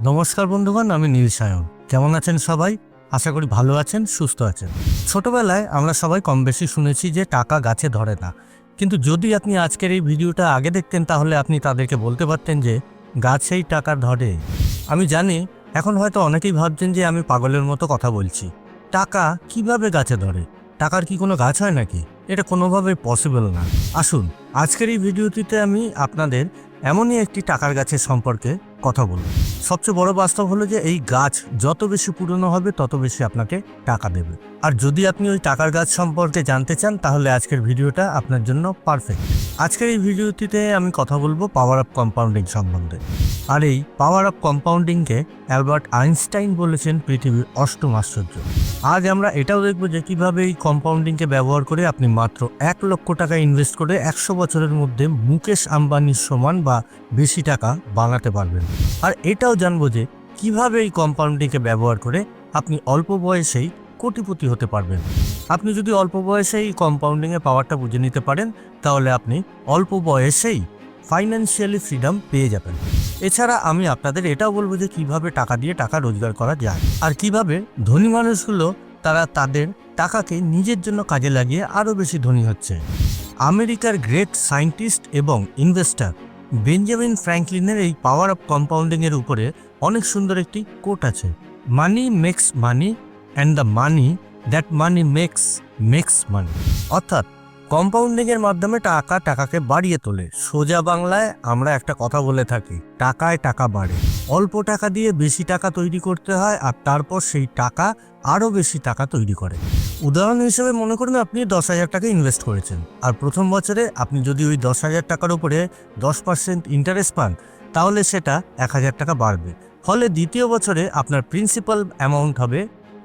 নমস্কার বন্ধুগণ, আমি নীল সায়ন। কেমন আছেন সবাই? আশা করি ভালো আছেন, সুস্থ আছেন। ছোটবেলায় আমরা সবাই কম বেশি শুনেছি যে টাকা গাছে ধরে না। কিন্তু যদি আপনি আজকের এই ভিডিওটা আগে দেখতেন, তাহলে আপনি তাদেরকে বলতে পারতেন যে গাছেই টাকা ধরে। আমি জানি, এখন হয়তো অনেকেই ভাবছেন যে আমি পাগলের মতো কথা বলছি। টাকা কীভাবে গাছে ধরে? টাকার কি কোনো গাছ হয় নাকি? এটা কোনোভাবেই পসিবল না। আসুন, আজকের এই ভিডিওটিতে আমি আপনাদের এমনই একটি টাকার গাছের সম্পর্কে কথা বলুন। সবচেয়ে বড় বাস্তব হলো যে এই গাছ যত বেশি পুরনো হবে, তত বেশি আপনাকে টাকা দেবে। আর যদি আপনি ওই টাকার গাছ সম্পর্কে জানতে চান, তাহলে আজকের ভিডিওটা আপনার জন্য পারফেক্ট আজকের এই ভিডিওটিতে আমি কথা বলব পাওয়ার অফ কম্পাউন্ডিং সম্বন্ধে। আর এই পাওয়ার অফ কম্পাউন্ডিংকে অ্যালবার্ট আইনস্টাইন বলেছেন পৃথিবীর অষ্টম আশ্চর্য। আজ আমরা এটাও দেখব যে কীভাবে এই কম্পাউন্ডিংকে ব্যবহার করে আপনি মাত্র এক লক্ষ টাকা ইনভেস্ট করে একশো বছরের মধ্যে মুকেশ আম্বানির সমান বা বেশি টাকা বানাতে পারবেন। আর এটাও জানব যে কীভাবে এই কম্পাউন্ডিংকে ব্যবহার করে আপনি অল্প বয়সেই কোটিপতি হতে পারবেন। আপনি যদি অল্প বয়সেই কম্পাউন্ডিংয়ের পাওয়ারটা বুঝে নিতে পারেন, তাহলে আপনি অল্প বয়সেই ফাইন্যান্সিয়ালি ফ্রিডম পেয়ে যাবেন। এছাড়া আমি আপনাদের এটাও বলব যে কীভাবে টাকা দিয়ে টাকা রোজগার করা যায় আর কীভাবে ধনী মানুষগুলো তারা তাদের টাকাকে নিজের জন্য কাজে লাগিয়ে আরও বেশি ধনী হচ্ছে। আমেরিকার গ্রেট সায়েন্টিস্ট এবং ইনভেস্টার বেঞ্জামিন ফ্র্যাঙ্কলিনের এই পাওয়ার অফ কম্পাউন্ডিংয়ের উপরে অনেক সুন্দর একটি কোট আছে। Money makes money and the money, that money makes makes money. অর্থাৎ কম্পাউন্ডিংয়ের মাধ্যমে টাকা টাকাকে বাড়িয়ে তোলে। সোজা বাংলায় আমরা একটা কথা বলে থাকি, টাকায় টাকা বাড়ে। অল্প টাকা দিয়ে বেশি টাকা তৈরি করতে হয় আর তারপর সেই টাকা আরও বেশি টাকা তৈরি করে। উদাহরণ হিসেবে মনে করুন আপনি দশ হাজার টাকা ইনভেস্ট করেছেন আর প্রথম বছরে আপনি যদি ওই দশ হাজার টাকার উপরে দশ পার্সেন্ট ইন্টারেস্ট পান, তাহলে সেটা এক হাজার টাকা বাড়বে। ফলে দ্বিতীয় বছরে আপনার প্রিন্সিপাল অ্যামাউন্ট হবে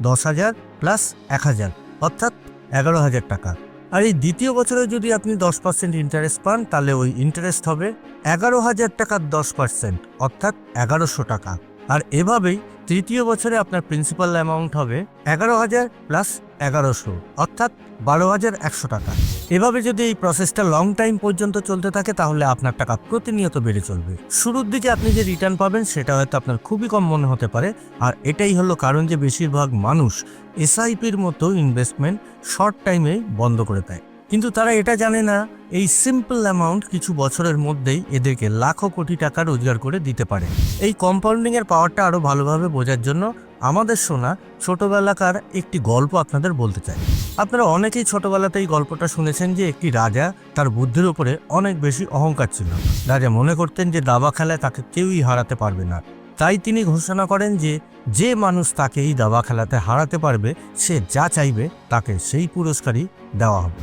দশ হাজার প্লাস এক হাজার, অর্থাৎ এগারো হাজার টাকা। আর এই দ্বিতীয় বছরে যদি আপনি দশ পার্সেন্ট ইন্টারেস্ট পান, তাহলে ওই ইন্টারেস্ট হবে এগারো হাজার টাকার দশ পার্সেন্ট অর্থাৎ এগারোশো টাকা। আর এভাবেই তৃতীয় বছরে আপনার প্রিন্সিপাল অ্যামাউন্ট হবে এগারো হাজার প্লাস এগারোশো, অর্থাৎ বারো হাজার একশো টাকা। এভাবে যদি এই প্রসেসটা লং টাইম পর্যন্ত চলতে থাকে, তাহলে আপনার টাকা প্রতিনিয়ত বেড়ে চলবে। শুরুর দিকে আপনি যে রিটার্ন পাবেন, সেটা হয়তো আপনার খুবই কম মনে হতে পারে। আর এটাই হলো কারণ যে, বেশিরভাগ মানুষ এসআইপির মতো ইনভেস্টমেন্ট শর্ট টাইমে বন্ধ করে দেয়। কিন্তু তারা এটা জানে না, এই সিম্পল অ্যামাউন্ট কিছু বছরের মধ্যেই এদেরকে লাখো কোটি টাকা রোজগার করে দিতে পারে। এই কম্পাউন্ডিংয়ের পাওয়ারটা আরও ভালোভাবে বোঝার জন্য আমাদের শোনা ছোটবেলাকার একটি গল্প আপনাদের বলতে চাই। আপনারা অনেকেই ছোটবেলাতে এই গল্পটা শুনেছেন যে একটি রাজা তার বুদ্ধির উপরে অনেক বেশি অহংকার ছিল। রাজা মনে করতেন যে দাবা খেলায় তাকে কেউই হারাতে পারবে না। তাই তিনি ঘোষণা করেন যে যে মানুষ তাকে এই দাবা খেলাতে হারাতে পারবে, সে যা চাইবে তাকে সেই পুরস্কারই দেওয়া হবে।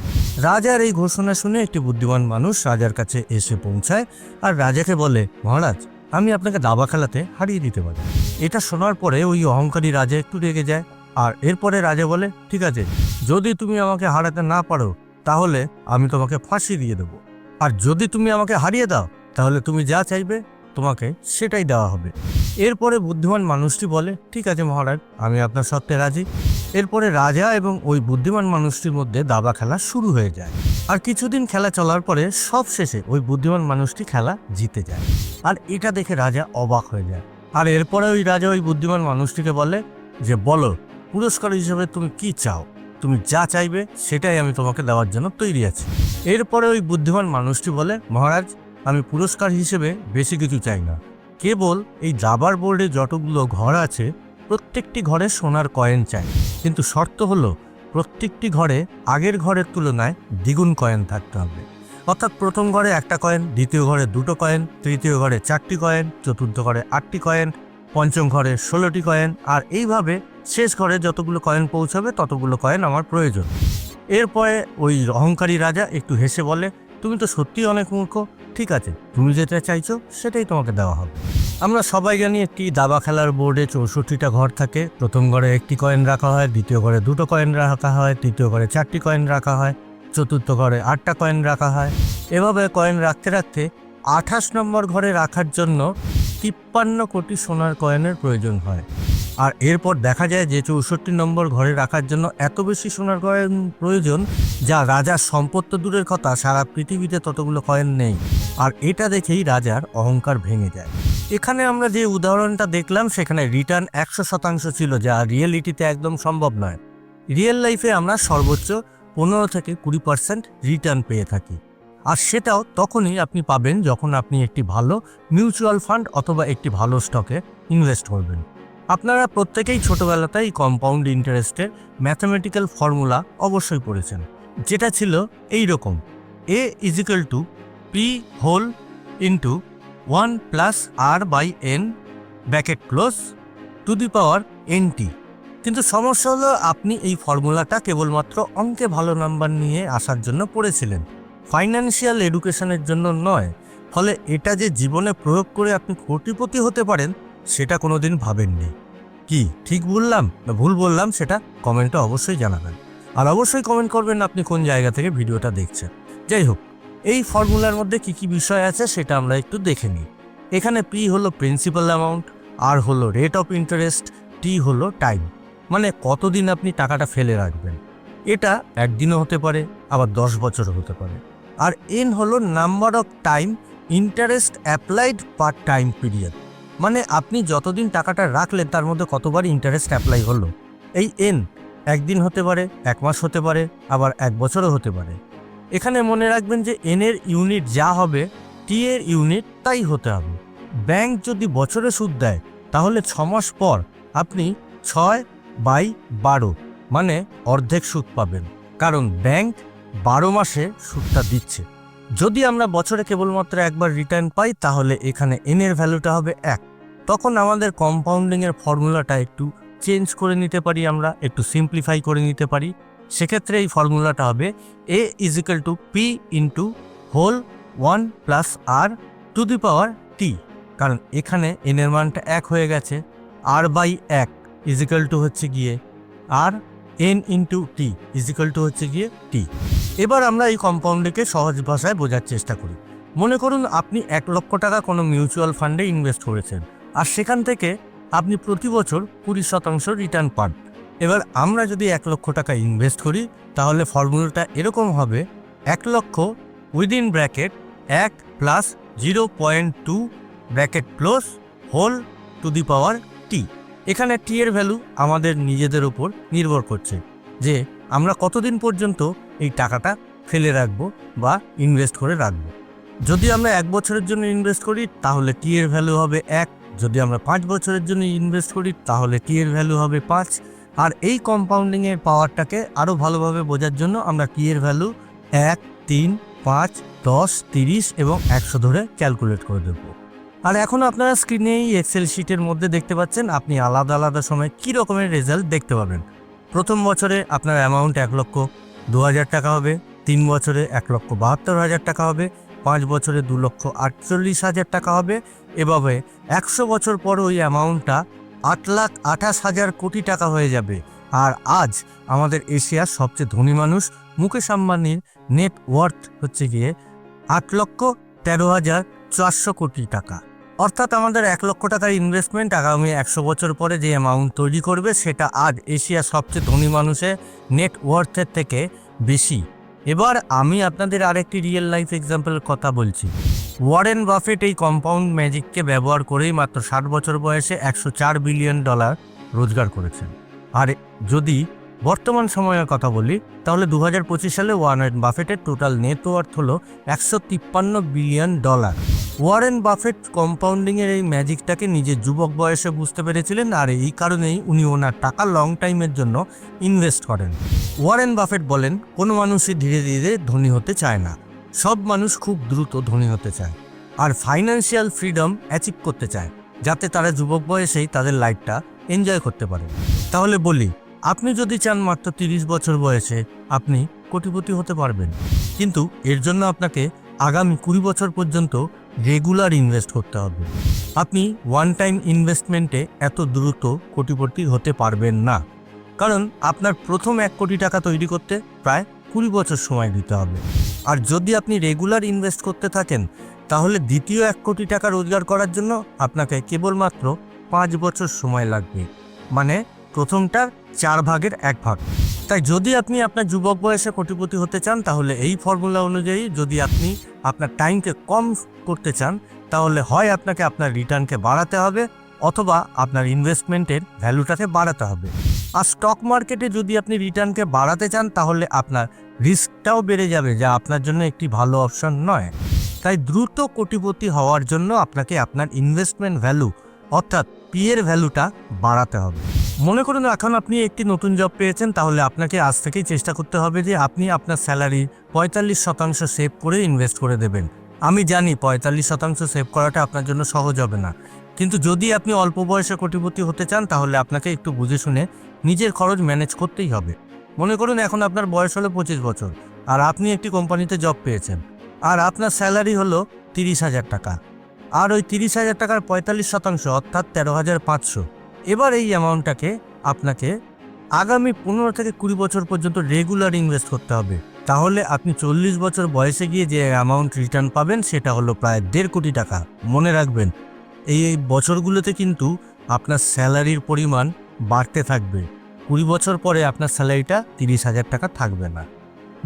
রাজার এই ঘোষণা শুনে একটি বুদ্ধিমান মানুষ রাজার কাছে এসে পৌঁছায় আর রাজাকে বলে, মহারাজ, আমি আপনাকে দাবা খেলাতে হারিয়ে দিতে পারি। এটা শোনার পরে ওই অহংকারী রাজা একটু রেগে যায় আর এরপরে রাজা বলে, ঠিক আছে, যদি তুমি আমাকে হারাতে না পারো, তাহলে আমি তোমাকে ফাঁসি দিয়ে দেবো। আর যদি তুমি আমাকে হারিয়ে দাও, তাহলে তুমি যা চাইবে, তোমাকে সেটাই দেওয়া হবে। এরপরে বুদ্ধিমান মানুষটি বলে, ঠিক আছে মহারাজ, আমি আপনার সত্ত্বে রাজি। এরপরে রাজা এবং ওই বুদ্ধিমান মানুষটির মধ্যে দাবা খেলা শুরু হয়ে যায়। আর কিছুদিন খেলা চলার পরে সব শেষে ওই বুদ্ধিমান মানুষটি খেলা জিতে যায়। আর এটা দেখে রাজা অবাক হয়ে যায়। আর এরপরে ওই রাজা ওই বুদ্ধিমান মানুষটিকে বলে যে, বলো, পুরস্কার হিসেবে তুমি কি চাও? তুমি যা চাইবে সেটাই আমি তোমাকে দেওয়ার জন্য তৈরি আছি। এরপরে ওই বুদ্ধিমান মানুষটি বলে, মহারাজ, আমি পুরস্কার হিসেবে বেশি কিছু চাই না। কেবল এই দাবার বোর্ডে যতগুলো ঘর আছে প্রত্যেকটি ঘরে সোনার কয়েন চাই। কিন্তু শর্ত হলো, প্রত্যেকটি ঘরে আগের ঘরের তুলনায় দ্বিগুণ কয়েন থাকতে হবে। অর্থাৎ প্রথম ঘরে একটা কয়েন, দ্বিতীয় ঘরে দুটো কয়েন, তৃতীয় ঘরে চারটি কয়েন, চতুর্থ ঘরে আটটি কয়েন, পঞ্চম ঘরে ষোলোটি কয়েন, আর এইভাবে শেষ ঘরে যতগুলো কয়েন পৌঁছাবে, ততগুলো কয়েন আমার প্রয়োজন। এরপরে ওই অহংকারী রাজা একটু হেসে বলে, তুমি তো সত্যিই অনেক মূর্খ। ঠিক আছে। তুমি যেটা চাইছো, সেটাই তোমাকে দেওয়া হবে। আমরা সবাই জানি একটি দাবা খেলার বোর্ডে চৌষট্টিটা ঘর থাকে। প্রথম ঘরে একটি কয়েন রাখা হয়, দ্বিতীয় ঘরে দুটো কয়েন রাখা হয়, তৃতীয় ঘরে চারটি কয়েন রাখা হয়, চতুর্থ ঘরে আটটা কয়েন রাখা হয়। এভাবে কয়েন রাখতে রাখতে আঠাশ নম্বর ঘরে রাখার জন্য তিপ্পান্ন কোটি সোনার কয়েনের প্রয়োজন হয়। আর এরপর দেখা যায় যে চৌষট্টি নম্বর ঘরে রাখার জন্য এত বেশি সোনার কয়েন প্রয়োজন, যা রাজার সম্পদ তো দূরের কথা, সারা পৃথিবীতে ততগুলো কয়েন নেই। আর এটা দেখেই রাজার অহংকার ভেঙে যায়। এখানে আমরা যে উদাহরণটা দেখলাম, সেখানে রিটার্ন একশো শতাংশ ছিল, যা রিয়েলিটিতে একদম সম্ভব নয়। রিয়েল লাইফে আমরা সর্বোচ্চ পনেরো থেকে কুড়ি পার্সেন্ট রিটার্ন পেয়ে থাকি। আর সেটাও তখনই আপনি পাবেন যখন আপনি একটি ভালো মিউচুয়াল ফান্ড অথবা একটি ভালো স্টকে ইনভেস্ট করবেন। আপনারা প্রত্যেকেই ছোটবেলাতেই কম্পাউন্ড ইন্টারেস্টের ম্যাথামেটিক্যাল ফর্মুলা অবশ্যই পড়েছেন। যেটা ছিল এই রকম A equal to P whole into one plus R by N bracket close to the power N T কিন্তু সমস্যা হলো আপনি এই ফর্মুলাটা কেবলমাত্র অঙ্কে ভালো নাম্বার নিয়ে আসার জন্য পড়েছিলেন। ফাইন্যান্সিয়াল এডুকেশনের জন্য নয়, ফলে এটা যে জীবনে প্রয়োগ করে আপনি কোটিপতি হতে পারেন সেটা কোনোদিন ভাবেননি। কি, ঠিক বললাম? না, ভুল বললাম সেটা? কমেন্টে অবশ্যই জানাবেন। আর অবশ্যই কমেন্ট করবেন আপনি কোন জায়গা থেকে ভিডিওটা দেখছেন। যাই হোক, এই ফর্মুলার মধ্যে কি কি বিষয় আছে সেটা আমরা একটু দেখে নিই। এখানে পি হলো প্রিন্সিপাল অ্যামাউন্ট আর হলো রেট অফ ইন্টারেস্ট টি হলো টাইম মানে কতদিন আপনি টাকাটা ফেলে রাখবেন। এটা একদিনও হতে পারে, আবার দশ বছরও হতে পারে। আর এন হলো number of time interest applied per time period মানে আপনি যতদিন টাকাটা রাখলেন, তার মধ্যে কতবার ইন্টারেস্ট অ্যাপ্লাই হলো? এই এন একদিন হতে পারে, এক মাস হতে পারে, আবার এক বছরও হতে পারে। এখানে মনে রাখবেন যে এন এর ইউনিট যা হবে টি এর ইউনিট তাই হতে হবে। ব্যাংক যদি বছরে সুদ দেয়, তাহলে ছ মাস পর আপনি ছয় বাই বারো মানে অর্ধেক সুদ পাবেন। কারণ ব্যাংক বারো মাসে সুদটা দিচ্ছে। যদি আমরা বছরে কেবলমাত্র একবার রিটার্ন পাই, তাহলে এখানে এন এর ভ্যালুটা হবে এক। তখন আমাদের কম্পাউন্ডিংয়ের ফর্মুলাটা একটু চেঞ্জ করে নিতে পারি আমরা, একটু সিম্পলিফাই করে নিতে পারি। সেক্ষেত্রে এই ফর্মুলাটা হবে A equal to P into whole one plus R to the power T কারণ এখানে এন এর মানটা এক হয়ে গেছে আর বাই এক ইজিক্যাল টু হচ্ছে গিয়ে R N into T equal to হচ্ছে গিয়ে টি এবার আমরা এই কম্পাউন্ডকে সহজ ভাষায় বোঝার চেষ্টা করি। মনে করুন আপনি এক লক্ষ টাকা কোনো মিউচুয়াল ফান্ডে ইনভেস্ট করেছেন, আর সেখান থেকে আপনি প্রতি বছর কুড়ি শতাংশ রিটার্ন পান। এবার আমরা যদি এক লক্ষ টাকা ইনভেস্ট করি, তাহলে ফর্মুলাটা এরকম হবে, এক লক্ষ উইদিন ব্র্যাকেট এক plus zero point two bracket plus whole to the power T এখানে টি এর ভ্যালু আমাদের নিজেদের উপর নির্ভর করছে যে আমরা কতদিন পর্যন্ত এই টাকাটা ফেলে রাখব বা ইনভেস্ট করে রাখব। যদি আমরা এক বছরের জন্য ইনভেস্ট করি, তাহলে টি এর ভ্যালু হবে এক। যদি আমরা পাঁচ বছরের জন্য ইনভেস্ট করি, তাহলে টি এর ভ্যালু হবে পাঁচ। আর এই কম্পাউন্ডিংয়ের পাওয়ারটাকে আরও ভালোভাবে বোঝার জন্য আমরা টি এর ভ্যালু এক, তিন, পাঁচ, দশ, তিরিশ এবং একশো ধরে ক্যালকুলেট করে দেব। আর এখন আপনারা স্ক্রিনে এই এক্সেল শিটের মধ্যে দেখতে পাচ্ছেন, আপনি আলাদা আলাদা সময় কী রকমের রেজাল্ট দেখতে পাবেন। প্রথম বছরে আপনার অ্যামাউন্ট এক লক্ষ, দু হাজার টাকা হবে। তিন বছরে এক লক্ষ বাহাত্তর হাজার টাকা হবে। পাঁচ বছরে দু লক্ষ আটচল্লিশ হাজার টাকা হবে। এভাবে একশো বছর পর ওই অ্যামাউন্টটা আট লাখ আঠাশ হাজার কোটি টাকা হয়ে যাবে। আর আজ আমাদের এশিয়ার সবচেয়ে ধনী মানুষ মুকেশ আম্বানির নেট ওয়ার্থ হচ্ছে গিয়ে আট লক্ষ তেরো হাজার চারশো কোটি টাকা। অর্থাৎ আমাদের এক লক্ষ টাকার ইনভেস্টমেন্ট আগামী একশো বছর পরে যে অ্যামাউন্ট তৈরি করবে, সেটা আজ এশিয়ার সবচেয়ে ধনী মানুষের নেট ওয়ার্থের থেকে বেশি। এবার আমি আপনাদের আরেকটি রিয়েল লাইফ এক্সাম্পলের কথা বলছি। ওয়ারেন বাফেট এই কম্পাউন্ড ম্যাজিককে ব্যবহার করেই মাত্র ষাট বছর বয়সে একশো চার বিলিয়ন ডলার রোজগার করেছেন। আর যদি বর্তমান সময়ের কথা বলি, তাহলে দু হাজার পঁচিশ সালে ওয়ারেন বাফেটের টোটাল নেটওয়ার্থ হলো একশো তিপ্পান্ন বিলিয়ন ডলার ওয়ারেন বাফেট কম্পাউন্ডিংয়ের এই ম্যাজিকটাকে নিজের যুবক বয়সে বুঝতে পেরেছিলেন আর এই কারণেই উনি ওনার টাকা লং টাইমের জন্য ইনভেস্ট করেন। ওয়ারেন বাফেট বলেন, কোনো মানুষই ধীরে ধীরে ধনী হতে চায় না। সব মানুষ খুব দ্রুত ধনী হতে চায় আর ফাইন্যান্সিয়াল ফ্রিডম অ্যাচিভ করতে চায়, যাতে তারা যুবক বয়সেই তাদের লাইফটা এনজয় করতে পারে। তাহলে বলি, আপনি যদি চান মাত্র তিরিশ বছর বয়সে আপনি কোটিপতি হতে পারবেন, কিন্তু এর জন্য আপনাকে আগামী কুড়ি বছর পর্যন্ত রেগুলার ইনভেস্ট করতে হবে। আপনি ওয়ান টাইম ইনভেস্টমেন্টে এত দ্রুত কোটিপতি হতে পারবেন না। কারণ আপনার প্রথম এক কোটি টাকা তৈরি করতে প্রায় কুড়ি বছর সময় দিতে হবে। আর যদি আপনি রেগুলার ইনভেস্ট করতে থাকেন, তাহলে দ্বিতীয় এক কোটি টাকা রোজগার করার জন্য আপনাকে কেবলমাত্র পাঁচ বছর সময় লাগবে। মানে প্রথমটার চার ভাগের এক ভাগ। তাই যদি আপনি আপনার যুবক বয়সে কোটিপতি হতে চান, তাহলে এই ফর্মুলা অনুযায়ী যদি আপনি আপনার টাইমকে কম করতে চান, তাহলে হয় আপনাকে আপনার রিটার্নকে বাড়াতে হবে অথবা আপনার ইনভেস্টমেন্টের ভ্যালুটাকে বাড়াতে হবে। আর স্টক মার্কেটে যদি আপনি রিটার্নকে বাড়াতে চান, তাহলে আপনার রিস্কটাও বেড়ে যাবে, যা আপনার জন্য একটি ভালো অপশন নয়। তাই দ্রুত কোটিপতি হওয়ার জন্য আপনাকে আপনার ইনভেস্টমেন্ট ভ্যালু অর্থাৎ পিয়ের ভ্যালুটা বাড়াতে হবে। মনে করুন, এখন আপনি একটি নতুন জব পেয়েছেন, তাহলে আপনাকে আজ থেকেই চেষ্টা করতে হবে যে আপনি আপনার স্যালারি পঁয়তাল্লিশ শতাংশ সেভ করে ইনভেস্ট করে দেবেন। আমি জানি পঁয়তাল্লিশ শতাংশ সেভ করাটা আপনার জন্য সহজ হবে না। কিন্তু যদি আপনি অল্প বয়সে কোটিপতি হতে চান, তাহলে আপনাকে একটু বুঝে শুনে নিজের খরচ ম্যানেজ করতেই হবে। মনে করুন, এখন আপনার বয়স হলো পঁচিশ বছর, আর আপনি একটি কোম্পানিতে জব পেয়েছেন, আর আপনার স্যালারি হলো তিরিশ হাজার টাকা, আর ওই তিরিশ হাজার টাকার পঁয়তাল্লিশ শতাংশ অর্থাৎ তেরো হাজার পাঁচশো। এবার এই অ্যামাউন্টটাকে আপনাকে আগামী পনেরো থেকে কুড়ি বছর পর্যন্ত রেগুলার ইনভেস্ট করতে হবে। তাহলে আপনি চল্লিশ বছর বয়সে গিয়ে যে অ্যামাউন্ট রিটার্ন পাবেন, সেটা হলো প্রায় দেড় কোটি টাকা। মনে রাখবেন, এই বছরগুলোতে কিন্তু আপনার স্যালারির পরিমাণ বাড়তে থাকবে। কুড়ি বছর পরে আপনার স্যালারিটা তিরিশ হাজার টাকা থাকবে না।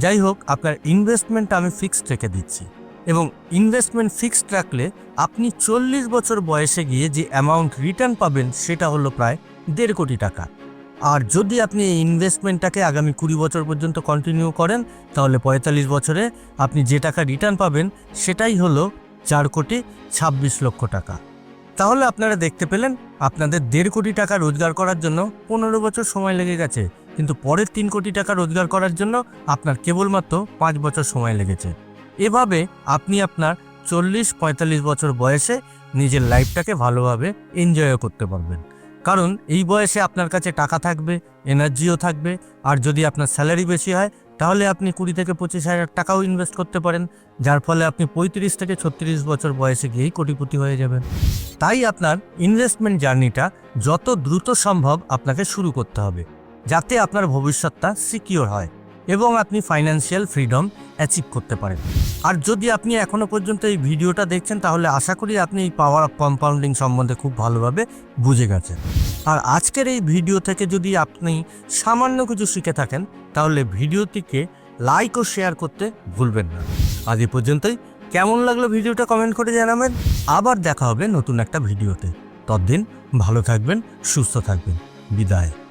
যাই হোক, আপনার ইনভেস্টমেন্টটা আমি ফিক্সড রেখে দিচ্ছি। এবং ইনভেস্টমেন্ট ফিক্সড রাখলে আপনি চল্লিশ বছর বয়সে গিয়ে যে অ্যামাউন্ট রিটার্ন পাবেন সেটা হলো প্রায় দেড় কোটি টাকা। আর যদি আপনি এই ইনভেস্টমেন্টটাকে আগামী কুড়ি বছর পর্যন্ত কন্টিনিউ করেন, তাহলে পঁয়তাল্লিশ বছরে আপনি যে টাকা রিটার্ন পাবেন সেটাই হলো চার কোটি ছাব্বিশ লক্ষ টাকা। তাহলে আপনারা দেখতে পেলেন, আপনাদের দেড় কোটি টাকা রোজগার করার জন্য পনেরো বছর সময় লেগে গেছে, কিন্তু পরের তিন কোটি টাকা রোজগার করার জন্য আপনার কেবলমাত্র পাঁচ বছর সময় লেগেছে। এভাবে আপনি আপনার চল্লিশ, পঁয়তাল্লিশ বছর বয়সে নিজের লাইফটাকে ভালোভাবে এনজয়ও করতে পারবেন। কারণ এই বয়সে আপনার কাছে টাকা থাকবে এনার্জিও থাকবে, আর যদি আপনার স্যালারি বেশি হয়, তাহলে আপনি কুড়ি থেকে পঁচিশ হাজার টাকাও ইনভেস্ট করতে পারেন, যার ফলে আপনি পঁয়ত্রিশ থেকে ছত্রিশ বছর বয়সে গিয়েই কোটিপতি হয়ে যাবেন। তাই আপনার ইনভেস্টমেন্ট জার্নিটা যত দ্রুত সম্ভব আপনাকে শুরু করতে হবে, যাতে আপনার ভবিষ্যৎটা সিকিওর হয়। এবং আপনি ফাইন্যান্সিয়াল ফ্রিডম অ্যাচিভ করতে পারেন। আর যদি আপনি এখনও পর্যন্ত এই ভিডিওটা দেখছেন, তাহলে আশা করি আপনি এই পাওয়ার অফ কম্পাউন্ডিং সম্বন্ধে খুব ভালোভাবে বুঝে গেছেন। আর আজকের এই ভিডিও থেকে যদি আপনি সামান্য কিছু শিখে থাকেন, তাহলে ভিডিওটিকে লাইক ও শেয়ার করতে ভুলবেন না। আজ এ পর্যন্তই। কেমন লাগল ভিডিওটা কমেন্ট করে জানাবেন। আবার দেখা হবে নতুন একটা ভিডিওতে। ততদিন ভালো থাকবেন, সুস্থ থাকবেন। বিদায়।